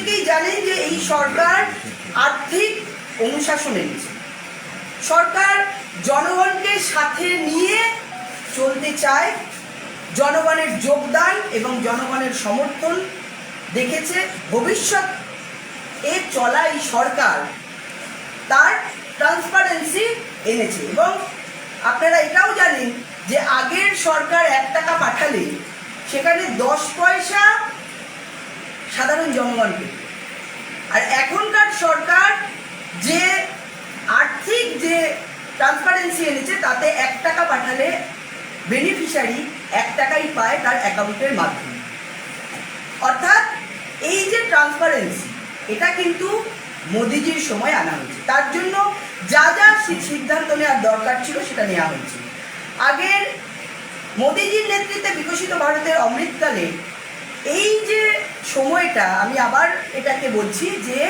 প্রত্যেকেই জানেন যে এই সরকার আর্থিক অনুশাসন সরকার জনগণকে সাথে নিয়ে চলতে চায়, জনগণের যোগদান এবং জনগণের সমর্থন দেখেছে। ভবিষ্যৎ এ চলা এই সরকার তার ট্রান্সপারেন্সি এনেছে এবং আপনারা এটাও জানেন যে আগের সরকার এক টাকা পাঠালে সেখানে দশ পয়সা সাধারণ জনগণ পেত আর এখনকার সরকার যে আর্থিক যে ট্রান্সপারেন্সি এনেছে, তাতে এক টাকা পাঠালে বেনিফিশিয়ারি এক টাকাই পায় তার অ্যাকাউন্টের মাধ্যমে। অর্থাৎ এই যে ট্রান্সপারেন্সি এটা কিন্তু মোদিজির সময় আনা হয়েছে। তার জন্য যা যা সিদ্ধান্ত নেওয়ার দরকার ছিল সেটা নেওয়া হয়েছে। আগের মোদিজির নেতৃত্বে বিকশিত ভারতের অমৃতকালে এই যে সময়টা, আমি আবার এটাকে বলছি যে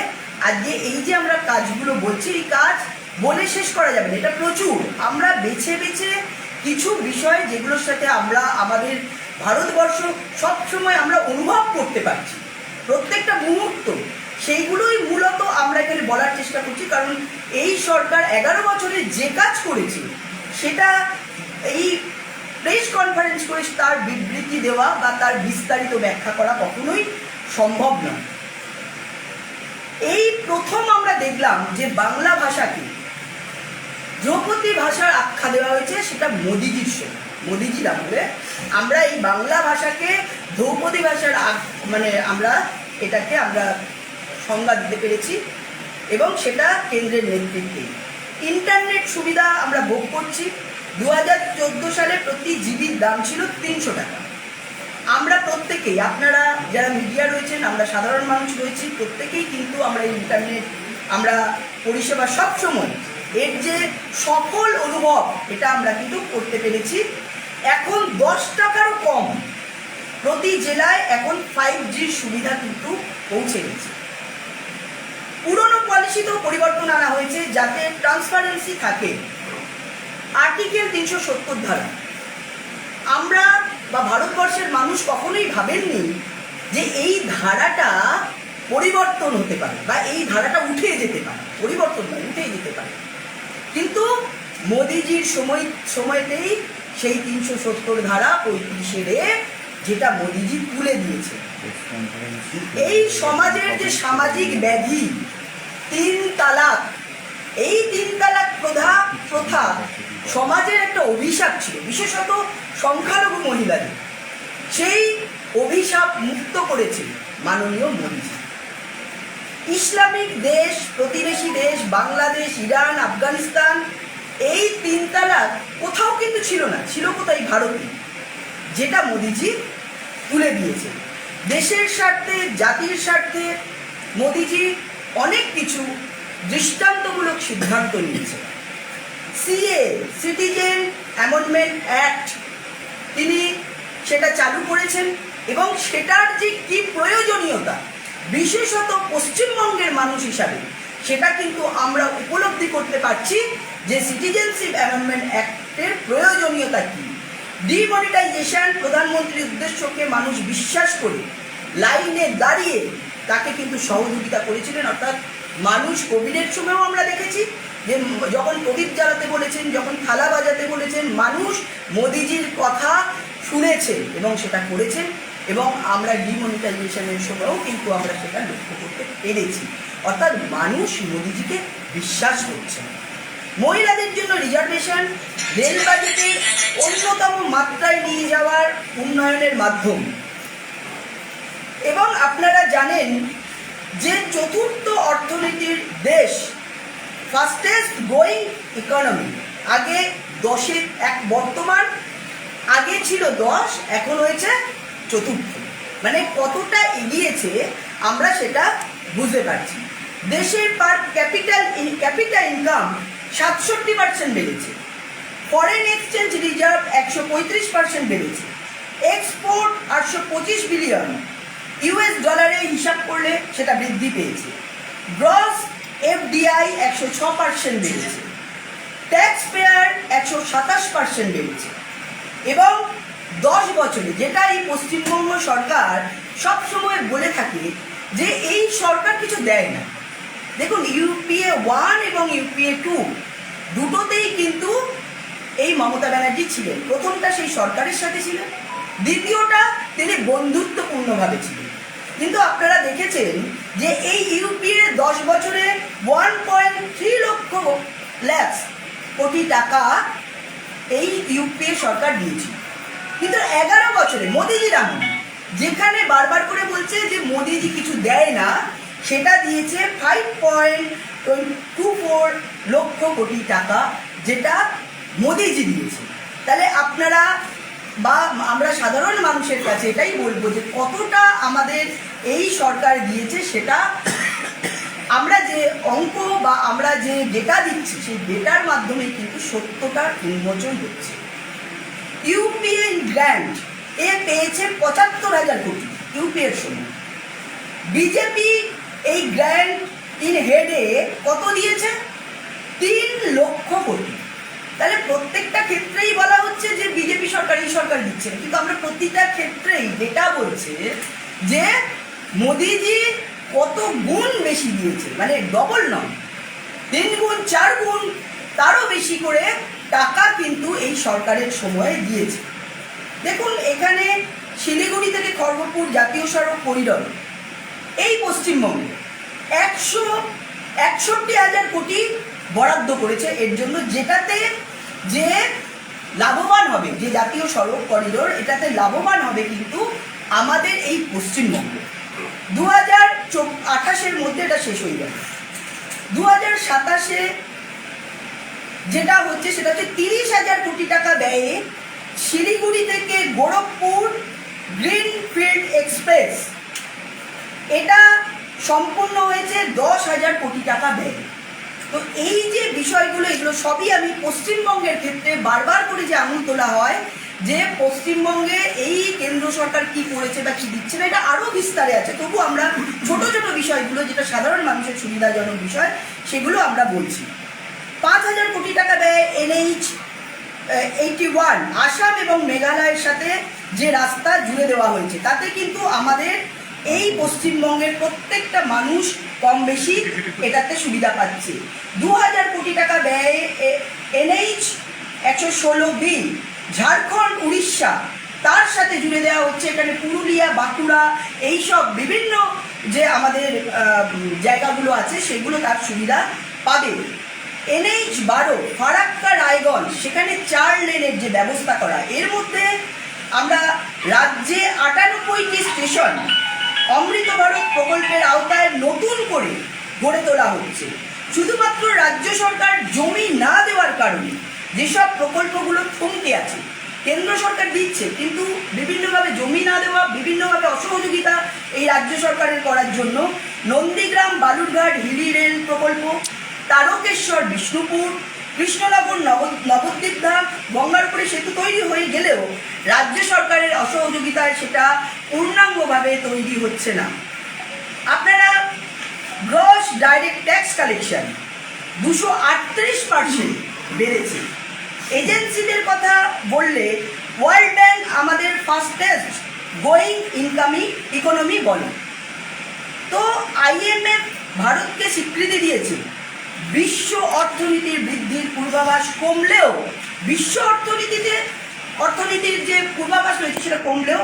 আজকে এই যে আমরা কাজগুলো বলছি, এই কাজ বলে শেষ করা যাবে না, এটা প্রচুর। আমরা বেছে বেছে কিছু বিষয় যেগুলোর সাথে আমরা, আমাদের ভারতবর্ষ সবসময় আমরা অনুভব করতে পারছি। প্রত্যেকটা মুহূর্ত, সেইগুলোই মূলত আমরা এখানে বলার চেষ্টা করছি, কারণ এই সরকার এগারো বছরে যে কাজ করেছে, সেটা এই প্রেস কনফারেন্স করে তার বিবৃতি দেওয়া বা তার বিস্তারিত ব্যাখ্যা করা কখনোই সম্ভব নয়। এই প্রথম আমরা দেখলাম যে বাংলা ভাষাকে দ্রৌপদী ভাষার আখ্যা দেওয়া হয়েছে, সেটা মোদিজির সময় মোদিজির আমলে আমরা এই বাংলা ভাষাকে দ্রৌপদী ভাষার মানে আমরা এটাকে আমরা সংজ্ঞা দিতে পেরেছি এবং সেটা কেন্দ্রের নেতৃত্বে। ইন্টারনেট সুবিধা আমরা ভোগ করছি। দু চোদ্দ সালে প্রতি জিবির দাম ছিল তিনশো টাকা। আমরা প্রত্যেকেই, আপনারা যারা মিডিয়া রয়েছেন, আমরা সাধারণ মানুষ রয়েছি, প্রত্যেকেই কিন্তু আমরা ইন্টারনেট আমরা পরিষেবা সবসময় এর যে সফল অনুভব, এটা আমরা কিন্তু করতে পেরেছি। এখন দশ টাকারও কম। প্রতি জেলায় এখন ফাইভ জির সুবিধা কিন্তু পৌঁছে গেছে। পুরনো পলিসিতেও পরিবর্তন আনা হয়েছে যাতে ট্রান্সপারেন্সি থাকে। আর্টিকেল তিনশো সত্তর ধারা। আমরা বা ভারতবর্ষের মানুষ কখনোই ভাবেননি যে এই ধারাটা পরিবর্তন হতে পারে বা এই ধারাটা উঠে যেতে পারে, পরিবর্তন নয় উঠে যেতে পারে। কিন্তু মোদিজির সময়, সময়তেই সেই তিনশো সত্তর ধারা পঁয়ত্রিশে রে যেটা মোদিজি তুলে দিয়েছে। এই সমাজের যে সামাজিক ব্যাধি তিন তালাক এই তিন তালাক প্রধা প্রথা সমাজের একটা অভিশাপ ছিল, বিশেষত সংখ্যালঘু মহিলাদের। সেই অভিশাপ মুক্ত করেছে মাননীয় মোদীজি। ইসলামিক দেশ, প্রতিবেশী দেশ, বাংলাদেশ, ইরান, আফগানিস্তান, এই তিন তালাক কোথাও কিন্তু ছিল না, ছিল কোথায়? ভারতে। যেটা মোদিজি তুলে দিয়েছে। দেশের স্বার্থে, জাতির স্বার্থে মোদিজি অনেক কিছু দৃষ্টান্তমূলক সিদ্ধান্ত নিয়েছে। সিএ সিটিজেন অ্যামেন্ডমেন্ট অ্যাক্ট তিনি সেটা চালু করেছেন এবং সেটার যে কি প্রয়োজনীয়তা, বিশেষত পশ্চিমবঙ্গের মানুষ হিসাবে, সেটা কিন্তু আমরা উপলব্ধি করতে পারছি যে সিটিজেনশিপ অ্যামেন্ডমেন্ট অ্যাক্টের প্রয়োজনীয়তা কী। ডিমনিটাইজেশন প্রধানমন্ত্রীর উদ্দেশ্যকে মানুষ বিশ্বাস করে, লাইনে দাঁড়িয়ে তাকে কিন্তু সহযোগিতা করেছিলেন, অর্থাৎ মানুষ কোভিডের সময়ও আমরা দেখেছি যে যখন প্রদীপ জ্বালাতে বলেছেন, যখন থালা বাজাতে বলেছেন, মানুষ মোদিজির কথা শুনেছেন এবং সেটা করেছেন এবং আমরা ডিমনিটাইজেশনের সময়ও কিন্তু আমরা সেটা লক্ষ্য করতে পেরেছি। অর্থাৎ মানুষ মোদিজিকে বিশ্বাস করছেন মহিলাদের জন্য রিজার্ভেশন রেল বাজেটের অন্যতম মাত্রায় নিয়ে যাওয়ার উন্নয়নের মাধ্যম। এবং আপনারা জানেন যে চতুর্থ অর্থনীতির দেশ ফাস্টেস্ট গ্রোয়িং ইকোনমি আগে দশে এক বর্তমান, আগে ছিল দশ, এখন হয়েছে চতুর্থ। মানে কতটা এগিয়েছে আমরা সেটা বুঝতে পারছি। দেশের পার ক্যাপিটাল ক্যাপিটাল ইনকাম সাতষট্টি পার্সেন্ট বেড়েছে। ফরেন এক্সচেঞ্জ রিজার্ভ একশো পঁয়ত্রিশ পার্সেন্ট বেড়েছে। এক্সপোর্ট আটশো পঁচিশ বিলিয়ন ইউএস ডলারে হিসাব করলে সেটা বৃদ্ধি পেয়েছে। গ্রস এফডিআই একশো ছ পার্সেন্ট বেড়েছে। ট্যাক্স পেয়ার একশো সাতাশ পার্সেন্ট বেড়েছে। এবং দশ বছরে যেটা এই পশ্চিমবঙ্গ সরকার সবসময় বলে থাকে যে এই সরকার কিছু দেয় না। দেখুন ইউপিএ ওয়ান এবং ইউপিএ টু দুটোতেই কিন্তু এই মমতা ব্যানার্জি ছিলেন। প্রথমটা সেই সরকারের সাথে ছিলেন, দ্বিতীয়টা তিনি বন্ধুত্বপূর্ণভাবে ছিলেন। কিন্তু আপনারা দেখেছেন যে এই ইউপিএ দশ বছরে ওয়ান পয়েন্ট থ্রি লক্ষ ল্যাক্স কোটি টাকা এই ইউপিএ সরকার দিয়েছে। কিন্তু এগারো বছরে মোদিজির আমল যেখানে বারবার করে বলছে যে মোদিজি কিছু দেয় না, সেটা দিয়েছে five point two four lakh crore টাকা, যেটা মোদিজি দিয়েছে। তাহলে আপনারা বা আমরা সাধারণ মানুষের কাছে এটাই বলব যে কতটা আমাদের এই সরকার দিয়েছে সেটা আমরা যে অঙ্ক বা আমরা যে ডেটা দিচ্ছি, সেই ডেটার মাধ্যমে কিন্তু সত্যটার উন্মোচন হচ্ছে। ইউপিএ গ্র্যান্ড এ পেয়েছে পঁচাত্তর হাজার কোটি ইউপিএর সময় বিজেপি এই গ্র্যান্ড ইন হেডে কত দিয়েছে? তিন লক্ষ কোটি। তাহলে প্রত্যেকটা ক্ষেত্রেই বলা হচ্ছে যে বিজেপি সরকার, এই সরকার দিচ্ছে কিন্তু আমরা প্রতিটা ক্ষেত্রেই ডেটা বলছে যে মোদিজি কত গুণ বেশি দিয়েছে মানে ডবল নয়। তিন গুণ, চার গুণ, তারও বেশি করে টাকা কিন্তু এই সরকারের সময়ে দিয়েছে। দেখুন, এখানে শিলিগুড়ি থেকে খড়গপুর জাতীয় সড়ক করিডর, এই পশ্চিমবঙ্গে একশো, একষট্টি হাজার কোটি বরাদ্দ করেছে। এর জন্য যেটাতে যে লাভবান হবে, যে জাতীয় সড়ক করিডোর এটাতে লাভবান হবে কিন্তু আমাদের এই পশ্চিমবঙ্গ। দু হাজার আঠাশের মধ্যে এটা শেষ হয়ে যাবে। দু হাজার সাতাশে যেটা হচ্ছে সেটা হচ্ছে তিরিশ হাজার কোটি টাকা ব্যয়ে শিলিগুড়ি থেকে গোরখপুর গ্রিন ফিল্ড এক্সপ্রেস। এটা সম্পূর্ণ হয়েছে দশ হাজার কোটি টাকা ব্যয়। তো এই যে বিষয়গুলো, এগুলো সবই আমি পশ্চিমবঙ্গের ক্ষেত্রে বারবার করে যে আঙুল তোলা হয়, যে পশ্চিমবঙ্গে এই কেন্দ্র সরকার কি করেছে বা কি দিচ্ছে না, এটা আরও বিস্তারে আছে। তবু আমরা ছোট ছোট বিষয়গুলো, যেটা সাধারণ মানুষের সুবিধাজনক বিষয়, সেগুলো আমরা বলছি। পাঁচ হাজার কোটি টাকা ব্যয় এনএইচ এইটি ওয়ান, আসাম এবং মেঘালয়ের সাথে যে রাস্তা জুড়ে দেওয়া হয়েছে, তাতে কিন্তু আমাদের এই পশ্চিমবঙ্গের প্রত্যেকটা মানুষ কম বেশি এটাতে সুবিধা পাচ্ছে। দু হাজার কোটি টাকা ব্যয়ে এনএইচ একশো ষোলো বি ঝাড়খণ্ড, উড়িষ্যা, তার সাথে জুড়ে দেওয়া হচ্ছে এখানে পুরুলিয়া, বাঁকুড়া, এইসব বিভিন্ন যে আমাদের জায়গাগুলো আছে, সেগুলো তার সুবিধা পাবে। এনএইচ বারো, ফারাক্কা, রায়গঞ্জ, সেখানে চার লেনের যে ব্যবস্থা করা। এর মধ্যে আমরা রাজ্যে আটানব্বইটি স্টেশন অমৃত ভারত প্রকল্পের আওতায় নতুন করে গড়ে তোলা হচ্ছে। শুধুমাত্র রাজ্য সরকার জমি না দেওয়ার কারণে যেসব প্রকল্পগুলো থমকে আছে, কেন্দ্র সরকার দিচ্ছে, কিন্তু বিভিন্নভাবে জমি না দেওয়া, বিভিন্নভাবে অসহযোগিতা এই রাজ্য সরকারের করার জন্য নন্দীগ্রাম, বালুরঘাট, হিলি রেল প্রকল্প, তারকেশ্বর, বিষ্ণুপুর কৃষ্ণনগর নব নবদ্বীপ ধাম গঙ্গারপুরে সেতু তৈরি হয়ে গেলেও রাজ্য সরকারের অসহযোগিতায় সেটা পূর্ণাঙ্গভাবে তৈরি হচ্ছে না। আপনারা গ্রস ডাইরেক্ট ট্যাক্স কালেকশন দুশো আটত্রিশ পার্সেন্ট বেড়েছে। এজেন্সিদের কথা বললে ওয়ার্ল্ড ব্যাংক আমাদের ফাস্টেস্ট গোয়িং ইনকামিং ইকোনমি বলে। তো আইএমএফ ভারতকে স্বীকৃতি দিয়েছে। বিশ্ব অর্থনীতির বৃদ্ধির পূর্বাভাস কমলেও, বিশ্ব অর্থনীতিতে অর্থনীতির যে পূর্বাভাস রয়েছে সেটা কমলেও,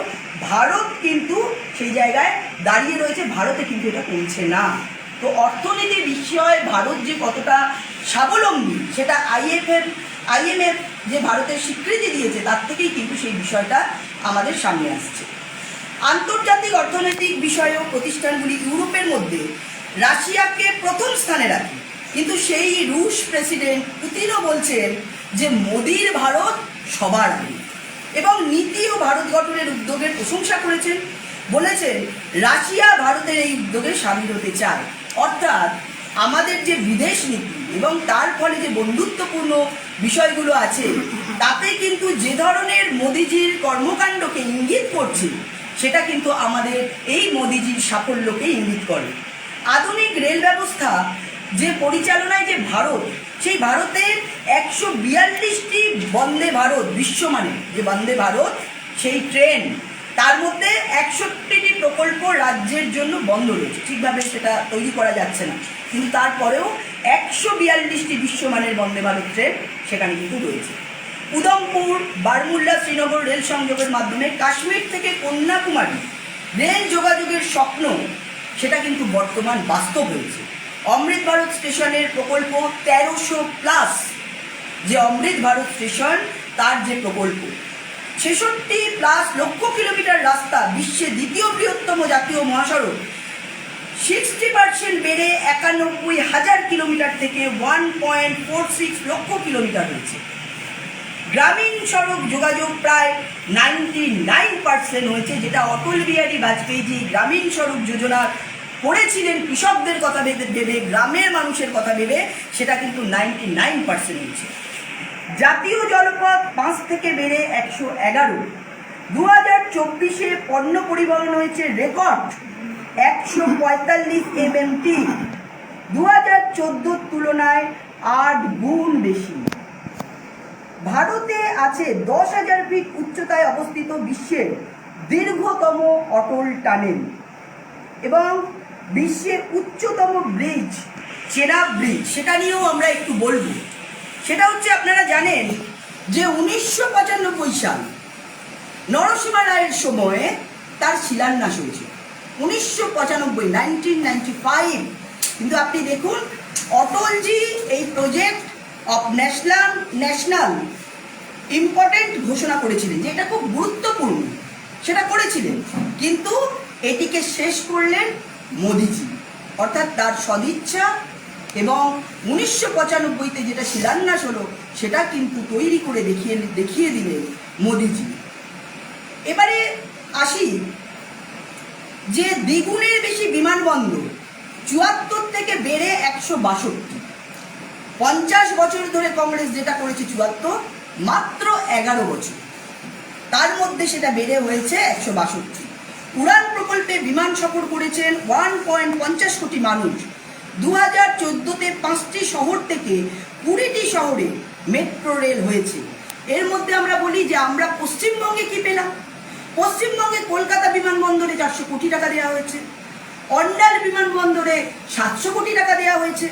ভারত কিন্তু সেই জায়গায় দাঁড়িয়ে রয়েছে, ভারতে কিন্তু এটা কমছে না। তো অর্থনীতি বিষয়ে ভারত যে কতটা স্বাবলম্বী, সেটা আইএফএফ আইএমএফ যে ভারতের স্বীকৃতি দিয়েছে, তার থেকেই কিন্তু সেই বিষয়টা আমাদের সামনে আসছে। আন্তর্জাতিক অর্থনৈতিক বিষয়ক প্রতিষ্ঠানগুলি ইউরোপের মধ্যে রাশিয়াকে প্রথম স্থানে রাখে। কিন্তু সেই রুশ প্রেসিডেন্ট পুতিনও বলছেন যে মোদির ভারত সবার এবং নীতি ও ভারত গঠনের উদ্যোগের প্রশংসা করেছেন, বলেছেন রাশিয়া ভারতের এই উদ্যোগে সামিল হতে চায়। অর্থাৎ আমাদের যে বিদেশ নীতি এবং তার ফলে যে বন্ধুত্বপূর্ণ বিষয়গুলো আছে, তাতে কিন্তু যে ধরনের মোদিজির কর্মকাণ্ডকে ইঙ্গিত করছে, সেটা কিন্তু আমাদের এই মোদিজির সাফল্যকে ইঙ্গিত করে। আধুনিক রেল ব্যবস্থা যে পরিচালনায় যে ভারত, সেই ভারতের একশো বিয়াল্লিশটি বন্দে ভারত বিশ্বমানের যে বন্দে ভারত, সেই ট্রেন, তার মধ্যে একষট্টিটি প্রকল্প রাজ্যের জন্য বন্ধ রয়েছে। ঠিকভাবে সেটা তৈরি করা যাচ্ছে না। কিন্তু তারপরেও একশো বিয়াল্লিশটি বিশ্বমানের বন্দে ভারত ট্রেন সেখানে কিন্তু রয়েছে। উদমপুর, বারমুল্লা শ্রীনগর রেল সংযোগের মাধ্যমে কাশ্মীর থেকে কন্যাকুমারী রেল যোগাযোগের স্বপ্ন, সেটা কিন্তু বর্তমান বাস্তব হয়েছে। অমৃত ভারত স্টেশনের প্রকল্প তেরোশো প্লাস। যে অমৃত ভারত স্টেশন, তার যে প্রকল্প। ছেষট্টি প্লাস লক্ষ কিলোমিটার রাস্তা, বিশ্বের দ্বিতীয় বৃহত্তম জাতীয় মহাসড়ক। সিক্সটি পার্সেন্ট বেড়ে একানব্বই হাজার কিলোমিটার থেকে one point four six lakh kilometre হয়েছে। গ্রামীণ সড়ক যোগাযোগ প্রায় নাইনটি নাইন পার্সেন্ট হয়েছে, যেটা অটল বিহারী বাজপেয়ীজি গ্রামীণ সড়ক যোজনা করেছিলেন কৃষকদের কথা ভেবে গ্রামের মানুষের কথা ভেবে, সেটা কিন্তু নাইনটি নাইন পার্সেন্ট হয়েছে। জাতীয় জলপথ পাঁচ থেকে বেড়ে একশো এগারো। দু হাজার চব্বিশে পণ্য পরিবহন হয়েছে রেকর্ড একশো পঁয়তাল্লিশ এমএমটি দু হাজার চোদ্দোর তুলনায় আট গুণ বেশি। ভারতে আছে দশ হাজার ফিট উচ্চতায় অবস্থিত বিশ্বের দীর্ঘতম অটল টানেল। এবং বিশ্বের উচ্চতম ব্রিজ চেনাব ব্রিজ সেটা নিয়েও আমরা একটু বলব। সেটা হচ্ছে, আপনারা জানেন যে উনিশশো পঁচানব্বই সাল নরসিংহ রায়ের সময়ে তার শিলান্যাস হয়েছে। উনিশশো পঁচানব্বই নাইনটিন নাইনটি ফাইভ কিন্তু আপনি দেখুন, অটলজি এই project of national national important ঘোষণা করেছিলেন যে এটা খুব গুরুত্বপূর্ণ। সেটা করেছিলেন। কিন্তু এটিকে শেষ করলেন মোদিজি অর্থাৎ তার সদিচ্ছা এবং উনিশশো পঁচানব্বইতে যেটা শিলান্যাস হলো, সেটা কিন্তু তৈরি করে দেখিয়ে দেখিয়ে দিলেন মোদিজি এবারে আসি যে দ্বিগুণের বেশি বিমানবন্দর চুয়াত্তর থেকে বেড়ে একশো বাষট্টি। পঞ্চাশ বছর ধরে কংগ্রেস যেটা করেছে চুয়াত্তর, মাত্র এগারো বছর। তার মধ্যে সেটা বেড়ে হয়েছে একশো বাষট্টি। উড়ান প্রকল্পে বিমান সফর করেছেন ওয়ান পয়েন্ট পঞ্চাশ কোটি মানুষ। দু হাজার চোদ্দোতে পাঁচটি শহর থেকে কুড়িটি শহরে মেট্রো রেল হয়েছে। এর মধ্যে আমরা বলি যে আমরা পশ্চিমবঙ্গে কি পেলাম? পশ্চিমবঙ্গে কলকাতা বিমানবন্দরে চারশো কোটি টাকা দেওয়া হয়েছে। অন্ডাল বিমানবন্দরে সাতশো কোটি টাকা দেওয়া হয়েছে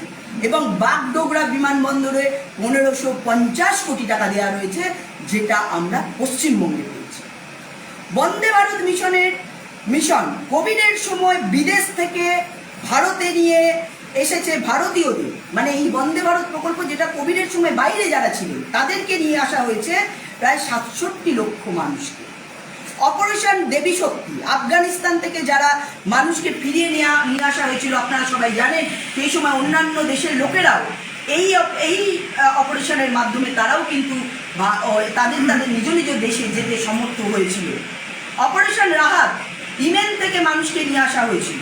এবং বাগডোগরা বিমানবন্দরে পনেরোশো পঞ্চাশ কোটি টাকা দেওয়া রয়েছে, যেটা আমরা পশ্চিমবঙ্গে পেয়েছি। বন্দে ভারত মিশনের মিশন। কোভিডের সময় বিদেশ থেকে ভারতে নিয়ে এসেছে ভারতীয়দের। মানে এই বন্দে ভারত প্রকল্প যেটা কোভিডের সময় বাইরে যারা ছিলেন তাদেরকে নিয়ে আসা হয়েছে প্রায় সাতষট্টি লক্ষ মানুষকে। অপারেশন দেবী শক্তি, আফগানিস্তান থেকে যারা মানুষকে ফিরিয়ে নেওয়া নিয়ে আসা হয়েছিল, আপনারা সবাই জানেন, সেই সময় অন্যান্য দেশের লোকেরাও এই এই অপারেশনের মাধ্যমে তারাও কিন্তু তাদের তাদের নিজ নিজ দেশে যেতে সমর্থ হয়েছিল। অপারেশন রাহাত ইমেন থেকে মানুষকে নিয়ে আসা হয়েছিল।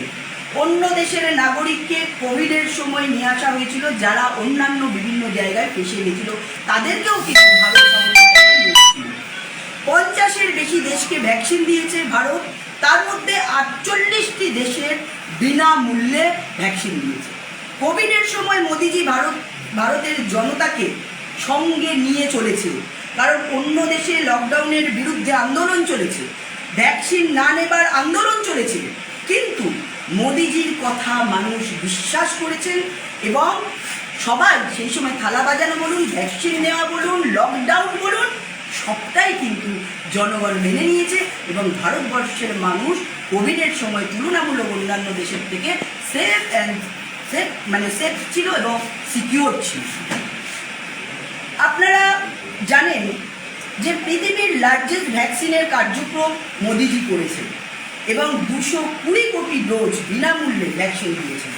অন্য দেশের নাগরিককে কোভিডের সময় নিয়ে আসা হয়েছিল, যারা অন্যান্য বিভিন্ন জায়গায় ফেসে গেছিল, তাদেরকেও কিন্তু পঞ্চাশের বেশি দেশকে ভ্যাকসিন দিয়েছে ভারত, তার মধ্যে আটচল্লিশটি দেশের বিনামূল্যে ভ্যাকসিন দিয়েছে। কোভিডের সময় মোদিজি ভারত, ভারতের জনতাকে সঙ্গে নিয়ে চলেছে, কারণ অন্য দেশে লকডাউনের বিরুদ্ধে আন্দোলন চলেছে। ভ্যাকসিন না নেবার আন্দোলন চলেছে। কিন্তু মোদিজির কথা মানুষ বিশ্বাস করেছেন এবং সবাই সেই সময় থালা বাজানো বলুন, ভ্যাকসিন নেওয়া বলুন লকডাউন বলুন, সবটাই কিন্তু জনগণ মেনে নিয়েছে এবং ভারতবর্ষের মানুষ কোভিডের সময় তুলনামূলক অন্যান্য দেশের থেকে সেফ অ্যান্ড সেফ মানে সেফ ছিল এবং সিকিওর ছিল। আপনারা জানেন যে পৃথিবীর লার্জেস্ট ভ্যাকসিনের কার্যক্রম মোদিজি করেছেন এবং দুশো কুড়ি কোটি ডোজ বিনামূল্যে ভ্যাকসিন দিয়েছেন।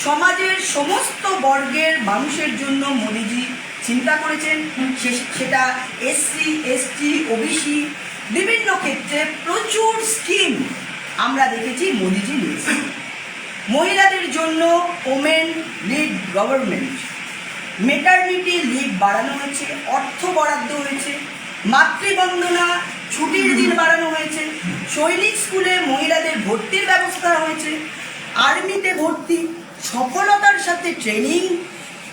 সমাজের সমস্ত বর্গের মানুষের জন্য মোদিজি চিন্তা করেছেন সেটা এসসি এসটি ওবিসি বিভিন্ন ক্ষেত্রে প্রচুর স্কিম আমরা দেখেছি মোদিজি নিয়েছে মহিলাদের জন্য women lead government maternity leave বাড়ানো হয়েছে, অর্থ বরাদ্দ হয়েছে মাতৃবন্দনা ছুটির দিন বাড়ানো হয়েছে। সৈনিক স্কুলে মহিলাদের ভর্তির ব্যবস্থা হয়েছে। আর্মিতে ভর্তি, সফলতার সাথে ট্রেনিং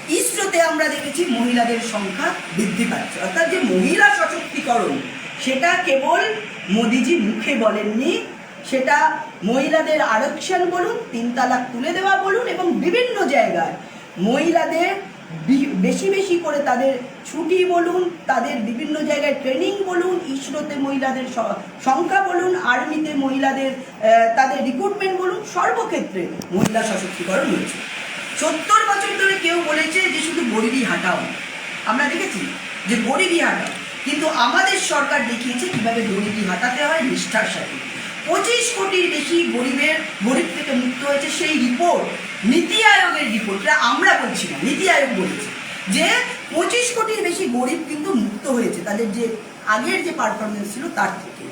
ইসরোতে আমরা দেখেছি মহিলাদের সংখ্যা বৃদ্ধি পাচ্ছে। অর্থাৎ যে মহিলা সশক্তিকরণ, সেটা কেবল মোদিজি মুখে বলেননি, সেটা মহিলাদের আরক্ষণ বলুন তিন তালাক তুলে দেওয়া বলুন এবং বিভিন্ন জায়গায় মহিলাদের বেশি বেশি করে তাদের ছুটি বলুন, তাদের বিভিন্ন জায়গায় ট্রেনিং বলুন, ইসরোতে মহিলাদের সংখ্যা বলুন আর্মিতে মহিলাদের তাদের রিক্রুটমেন্ট বলুন, সর্বক্ষেত্রে মহিলা সশক্তিকরণ হয়েছে। সত্তর বছর ধরে কেউ বলেছে যে শুধু গরিবই হাঁটাও আমরা দেখেছি যে গরিবই হাঁটাও, কিন্তু আমাদের সরকার দেখিয়েছে কীভাবে গরিবই হাঁটাতে হয় নিষ্ঠার সাথে। পঁচিশ কোটির বেশি গরিবের, গরিব থেকে মুক্ত হয়েছে সেই রিপোর্ট নীতি আয়োগের রিপোর্ট আমরা বলছি না, নীতি আয়োগ বলেছে। যে পঁচিশ কোটির বেশি গরিব কিন্তু মুক্ত হয়েছে, তাদের যে আগের যে পারফরমেন্স ছিল তার থেকে।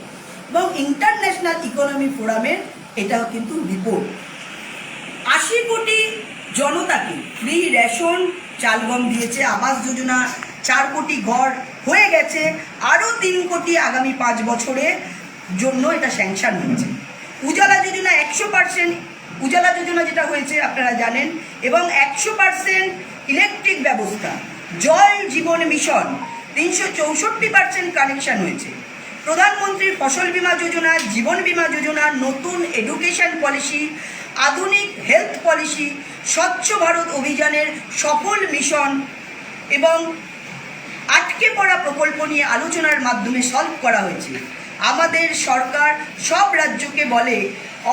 এবং ইন্টারন্যাশনাল ইকোনমি ফোরামের এটাও কিন্তু রিপোর্ট আশি কোটি জনতাকে ফ্রি রেশন চাল গম দিয়েছে, আবাস যোজনা, চার কোটি ঘর হয়ে গেছে, আরও তিন কোটি আগামী পাঁচ বছরে জন্য এটা স্যাংশন হয়েছে। উজালা যোজনা একশো পার্সেন্ট উজালা যোজনা যেটা হয়েছে, আপনারা জানেন, এবং একশো পার্সেন্ট ইলেকট্রিক ব্যবস্থা। জল জীবন মিশন, তিনশো চৌষট্টি পার্সেন্ট কানেকশন হয়েছে। প্রধানমন্ত্রীর ফসল বীমা যোজনা, জীবন বীমা যোজনা, নতুন এডুকেশন পলিসি আধুনিক হেলথ পলিসি স্বচ্ছ ভারত অভিযানের সফল মিশন এবং আটকে পড়া প্রকল্প নিয়ে আলোচনার মাধ্যমে সলভ করা হয়েছে। আমাদের সরকার সব রাজ্যকে বলে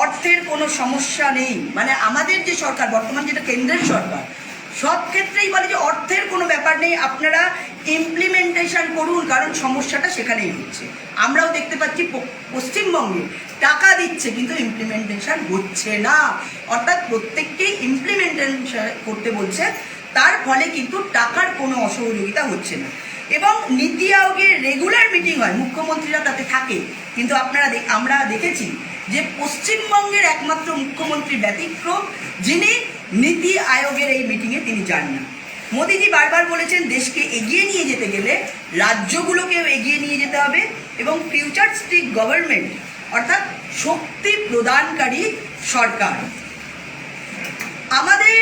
অর্থের কোনো সমস্যা নেই। মানে আমাদের যে সরকার, বর্তমান যেটা কেন্দ্রের সরকার, সব ক্ষেত্রেই বলে যে অর্থের কোনো ব্যাপার নেই, আপনারা ইমপ্লিমেন্টেশন করুন, কারণ সমস্যাটা সেখানেই হচ্ছে। আমরাও দেখতে পাচ্ছি পশ্চিমবঙ্গে টাকা দিচ্ছে, কিন্তু ইমপ্লিমেন্টেশন হচ্ছে না। অর্থাৎ প্রত্যেককেই ইমপ্লিমেন্টেশন করতে বলছে, তার ফলে কিন্তু টাকার কোনো অসহযোগিতা হচ্ছে না। এবং নীতি আয়োগের রেগুলার মিটিং হয়, মুখ্যমন্ত্রীরা তাতে থাকে। কিন্তু আপনারা আমরা দেখেছি যে পশ্চিমবঙ্গের একমাত্র মুখ্যমন্ত্রী ব্যতিক্রম, যিনি নীতি আয়োগের এই মিটিংয়ে তিনি যান না। মোদিজি বারবার বলেছেন, দেশকে এগিয়ে নিয়ে যেতে গেলে রাজ্যগুলোকেও এগিয়ে নিয়ে যেতে হবে এবং ফিউচারস্টিক গভর্নমেন্ট অর্থাৎ শক্তি প্রদানকারী সরকার। আমাদের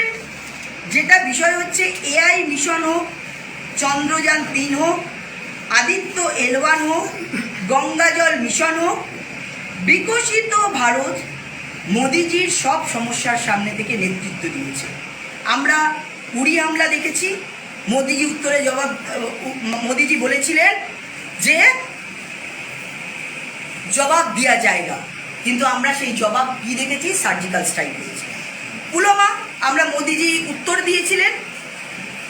যেটা বিষয় হচ্ছে এআই মিশন হোক চন্দ্রযান তিন হোক, আদিত্য এলওয়ান হোক, গঙ্গাজল মিশন হোক, বিকশিত ভারত মোদিজির সব সমস্যার সামনে থেকে নেতৃত্ব দিয়েছে। আমরা উড়ি হামলা দেখেছি, মোদিজি উত্তরে জবাব মোদিজি বলেছিলেন যে জবাব দেওয়া যায়গা কিন্তু আমরা সেই জবাব কি দেখেছি? সার্জিক্যাল স্ট্রাইক দেখেছি পুলমা আমরা মোদিজি উত্তর দিয়েছিলেন,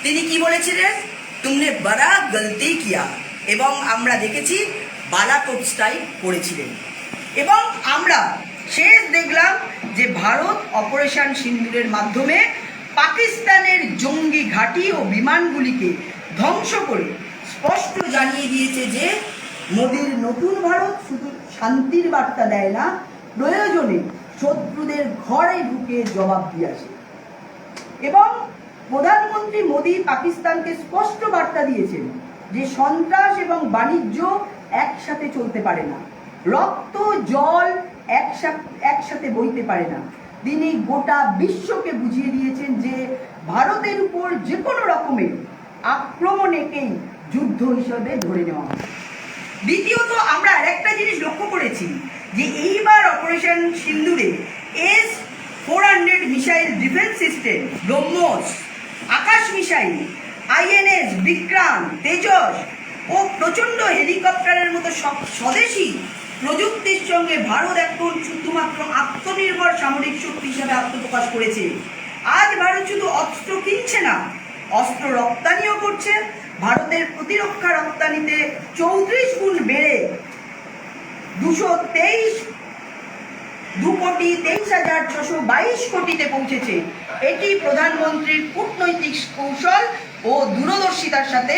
তিনি কি বলেছিলেন? তুমনে বড়া গলতি কিয়া এবং আমরা দেখেছি বালাকোট স্ট্রাইক করেছিলেন এবং আমরা শেষ দেখলাম যে ভারত অপারেশন সিন্দুরের মাধ্যমে পাকিস্তানের জঙ্গি ঘাঁটি ও বিমানগুলিকে ধ্বংস করে স্পষ্ট জানিয়ে দিয়েছে যে মোদির নতুন ভারত শুধু শান্তির বার্তা দেয় না প্রয়োজনে শত্রুদের ঘরে ঢুকে জবাব দিয়ে আসে এবং প্রধানমন্ত্রী মোদী পাকিস্তানকে স্পষ্ট বার্তা দিয়েছেন যে সন্ত্রাস এবং বাণিজ্য একসাথে চলতে পারে না। রক্ত, জল একসাথে একসাথে বইতে পারে না। তিনি গোটা বিশ্বকে বুঝিয়ে দিয়েছেন যে ভারতের উপর যে কোনো রকমের আক্রমণেকেই যুদ্ধ হিসেবে ধরে নেওয়া হবে দ্বিতীয়ত, আমরা আরেকটা জিনিস লক্ষ্য করেছি যে এইবার operation সিন্দুরে S four hundred missile defence system BrahMos Akash missile INS Vikrant Tejas ও প্রচণ্ড হেলিকপ্টারের মতো সব স্বদেশি প্রযুক্তির সঙ্গে ভারত এখন শুধুমাত্র আত্মনির্ভর সামরিক শক্তি হিসাবে আত্মপ্রকাশ করেছে। আজ ভারত শুধু অস্ত্র কিনছে না, অস্ত্র রপ্তানিও করছে। ভারতের প্রতিরক্ষা রপ্তানিতে চৌত্রিশ গুণ বেড়ে দুশো তেইশ দু কোটি তেইশ হাজার ছশো বাইশ কোটিতে পৌঁছেছে। এটি প্রধানমন্ত্রীর কূটনৈতিক কৌশল ও দূরদর্শিতার সাথে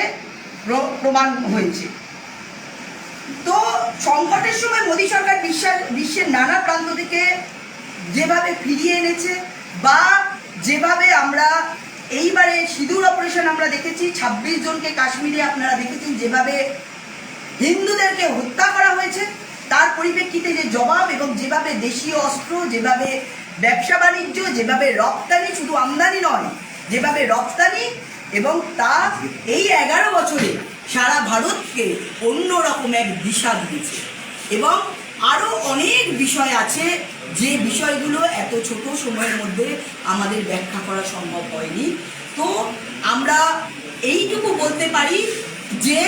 প্রমাণ হয়েছে। তো সংকটের সময় মোদী সরকার বিশ্বের বিশ্বের নানা প্রান্ত থেকে যেভাবে ফিরিয়ে এনেছে বা যেভাবে আমরা এইবারে সিঁদুর অপারেশন আমরা দেখেছি, ছাব্বিশ জনকে কাশ্মীরে আপনারা দেখেছেন যেভাবে হিন্দুদেরকে হত্যা করা হয়েছে তার পরিপ্রেক্ষিতে যে জবাব এবং যেভাবে দেশীয় অস্ত্র, যেভাবে ব্যবসা বাণিজ্য, যেভাবে রপ্তানি শুধু আমদানি নয়, যেভাবে রপ্তানি এবং তা এই এগারো বছরে সারা ভারতকে অন্যরকম এক দিশা দিয়েছে। এবং আরও অনেক বিষয় আছে যে বিষয়গুলো এত ছোট সময়ের মধ্যে আমাদের ব্যাখ্যা করা সম্ভব হয়নি। তো আমরা এইটুকু বলতে পারি যে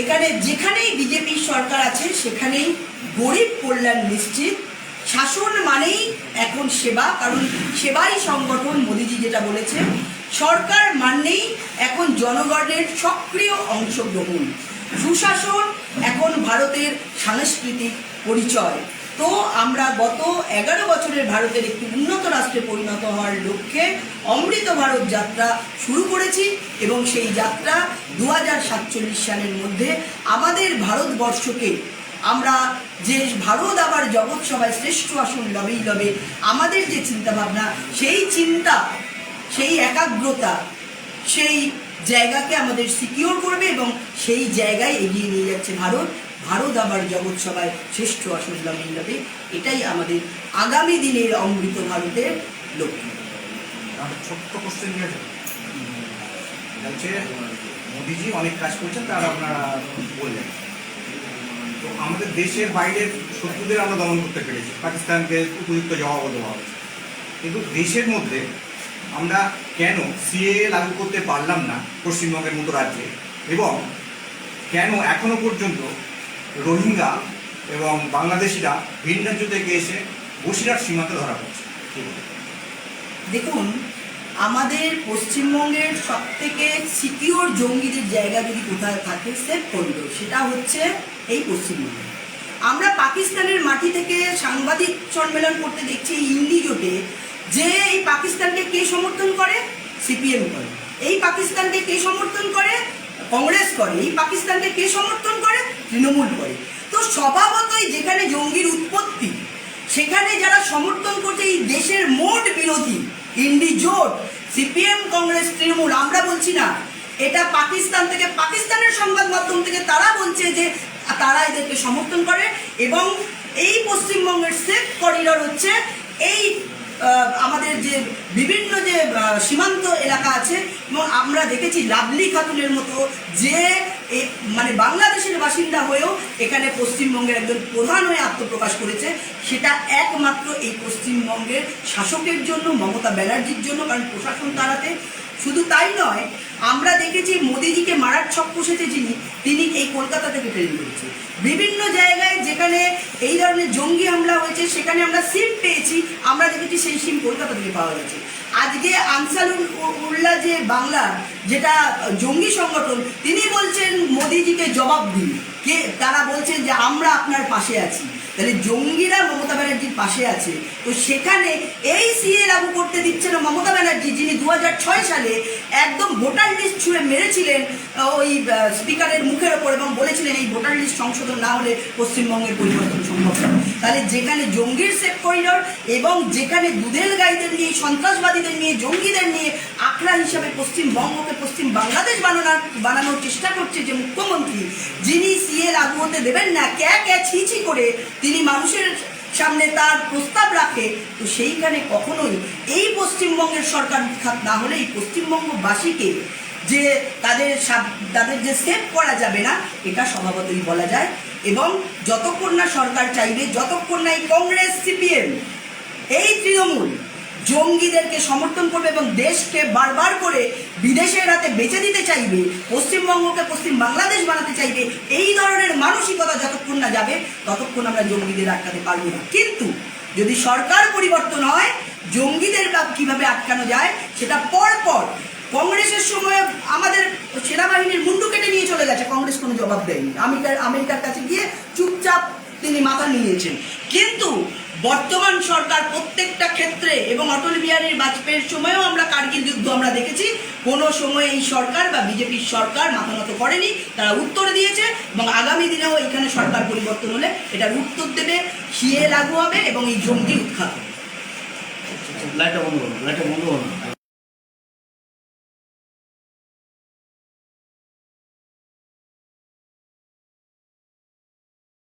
এখানে যেখানেই বিজেপির সরকার আছে, সেখানেই গরিব কল্যাণ নিশ্চিত। শাসন মানেই এখন সেবা, কারণ সেবাই সংগঠন, মোদিজি যেটা বলেছে। সরকার মানেই এখন জনগণের সক্রিয় অংশগ্রহণ। সুশাসন এখন ভারতের সাংস্কৃতিক পরিচয়। তো আমরা গত এগারো বছরের ভারতের একটি উন্নত রাষ্ট্রে পরিণত হওয়ার লক্ষ্যে অমৃত ভারত যাত্রা শুরু করেছি এবং সেই যাত্রা দু হাজার সাতচল্লিশ সালের মধ্যে আমাদের ভারতবর্ষকে, আমরা যে ভারত আবার জগৎ সভায় শ্রেষ্ঠ আসন লবেই লবে, আমাদের যে চিন্তাভাবনা, সেই চিন্তা, সেই একাগ্রতা, সেই জায়গাকে আমাদের সিকিওর করবে এবং সেই জায়গায় এগিয়ে নিয়ে যাচ্ছে ভারত। ভারত আবার জগৎ সভায় শ্রেষ্ঠ আসন লবেই লবে এটাই আমাদের আগামী দিনের অমৃত ভারতের লক্ষ্য। ছোট্ট কোশ্চেন হচ্ছে মোদিজি অনেক কাজ করছেন, তার আপনারা বললেন। তো আমাদের দেশের বাইরের শত্রুদের আমরা দমন করতে পেরেছি। পাকিস্তানকে উপযুক্ত জবাবও দেওয়া হয়েছে। কিন্তু দেশের মধ্যে আমরা কেন সিএ লাগু করতে পারলাম না পশ্চিমবঙ্গের মতো রাজ্যে? এবং কেন এখনও পর্যন্ত রোহিঙ্গা এবং বাংলাদেশিরা ভিন রাজ্য থেকে এসে বসিরহাট সীমান্তে ধরা পড়ছে। দেখুন, আমাদের পশ্চিমবঙ্গের সব থেকে সিকিওর জঙ্গিদের জায়গা যদি কোথায় থাকে সেফ করিডোর সেটা হচ্ছে এই পশ্চিমবঙ্গে। আমরা পাকিস্তানের মাটি থেকে সাংবাদিক সম্মেলন করতে দেখছি ইন্ডি জোটে, যে এই পাকিস্তানকে কে সমর্থন করে? সিপিএম করে। এই পাকিস্তানকে কে সমর্থন করে? কংগ্রেস করে। এই পাকিস্তানকে কে সমর্থন করে? তৃণমূল করে তো স্বভাবতই যেখানে জঙ্গির উৎপত্তি, সেখানে যারা সমর্থন করছে এই দেশের মোট বিরোধী ইন্ডি জোট, সিপিএম, কংগ্রেস, তৃণমূল, আমরা বলছি না, এটা পাকিস্তান থেকে, পাকিস্তানের সংবাদ মাধ্যম থেকে তারা বলছে যে তারা এদেরকে সমর্থন করে এবং এই পশ্চিমবঙ্গের সেফ করিডর হচ্ছে এই আমাদের যে বিভিন্ন যে সীমান্ত এলাকা আছে, এবং আমরা দেখেছি লাভলি খাতুনের মতো যে মানে বাংলাদেশের বাসিন্দা হয়েও এখানে পশ্চিমবঙ্গের একজন প্রধান হয়ে আত্মপ্রকাশ করেছে, সেটা একমাত্র এই পশ্চিমবঙ্গের শাসকের জন্য, মমতা ব্যানার্জির জন্য, কারণ প্রশাসন তাড়াতে। শুধু তাই নয় আমরা দেখেছি মোদিজিকে মারার ছক কষেছে যিনি, তিনি এই কলকাতা থেকে ট্রেন করেছে বিভিন্ন জায়গায় যেখানে এই ধরনের জঙ্গি হামলা হয়েছে, সেখানে আমরা সিম পেয়েছি, আমরা দেখেছি সেই সিম কলকাতা থেকে পাওয়া গেছে। আজকে আনসারুল উল্লাহ যে বাংলা, যেটা জঙ্গি সংগঠন, তিনি বলছেন, মোদিজিকে জবাব দিন। কে, তারা বলছেন যে, আমরা আপনার পাশে আছি। তাহলে জঙ্গিরা মমতা ব্যানার্জির পাশে আছে। তো সেখানে এই সিএ লাগু করতে দিচ্ছে না মমতা ব্যানার্জি, যিনি দু হাজার ছয় সালে একদম ভোটার লিস্ট ছুঁড়ে মেরেছিলেন ওই স্পিকারের মুখের ওপর এবং বলেছিলেন এই ভোটার লিস্ট সংশোধন না হলে পশ্চিমবঙ্গের পরিবর্তন সম্ভব না। তাহলে যেখানে জঙ্গির সেফ করিডর এবং যেখানে দুধেল গাইদের নিয়ে, সন্ত্রাসবাদীদের নিয়ে, জঙ্গিদের নিয়ে আখড়া হিসাবে পশ্চিমবঙ্গকে পশ্চিম বাংলাদেশ বানানোর বানানোর চেষ্টা করছে যে মুখ্যমন্ত্রী, যিনি সিএ লাগু হতে দেবেন না, ক্যা ক্যা ছি করে তিনি মানুষের সামনে তার প্রস্তাব রাখে, তো সেইখানে কখনোই এই পশ্চিমবঙ্গের সরকার উৎখাত না হলে এই পশ্চিমবঙ্গবাসীকে যে তাদের তাদের যে সেভ করা যাবে না, এটা স্বভাবতই বলা যায়। এবং যতক্ষণ না সরকার চাইবে, যতক্ষণ না এই কংগ্রেস, সিপিএম, এই তৃণমূল জঙ্গিদেরকে সমর্থন করবে এবং দেশকে বারবার করে বিদেশের হাতে বেঁচে দিতে চাইবে, পশ্চিমবঙ্গকে পশ্চিম বাংলাদেশ বানাতে চাইবে, এই ধরনের মানসিকতা যাবে, ততক্ষণ আমরা জঙ্গিদের আটকাতে পারব না। কিন্তু যদি সরকার পরিবর্তন হয়, জঙ্গিদের কীভাবে আটকানো যায়, সেটা পর পর কংগ্রেসের সময় আমাদের সেনাবাহিনীর মুন্ডু কেটে নিয়ে চলে গেছে। কংগ্রেস কোনো জবাব দেয়নি। আমেরিকার আমেরিকার কাছে গিয়ে চুপচাপ তিনি মাথা নিয়েছেন। কিন্তু বর্তমান সরকার প্রত্যেকটা ক্ষেত্রে এবং অটল বিহারী বাজপেয়ীর সময়ও আমরা কার্গিল যুদ্ধ আমরা দেখেছি। কোনো সময় এই সরকার বা বিজেপির সরকার মাথা নত করেনি, তারা উত্তর দিয়েছে এবং আগামী দিনেও এখানে সরকার পরিবর্তন হলে এটার উত্তর দেবে, সিএ লাগু হবে এবং এই জঙ্গি উৎখাত হবে। লাইটটা বন্ধ লাইটটা বন্ধ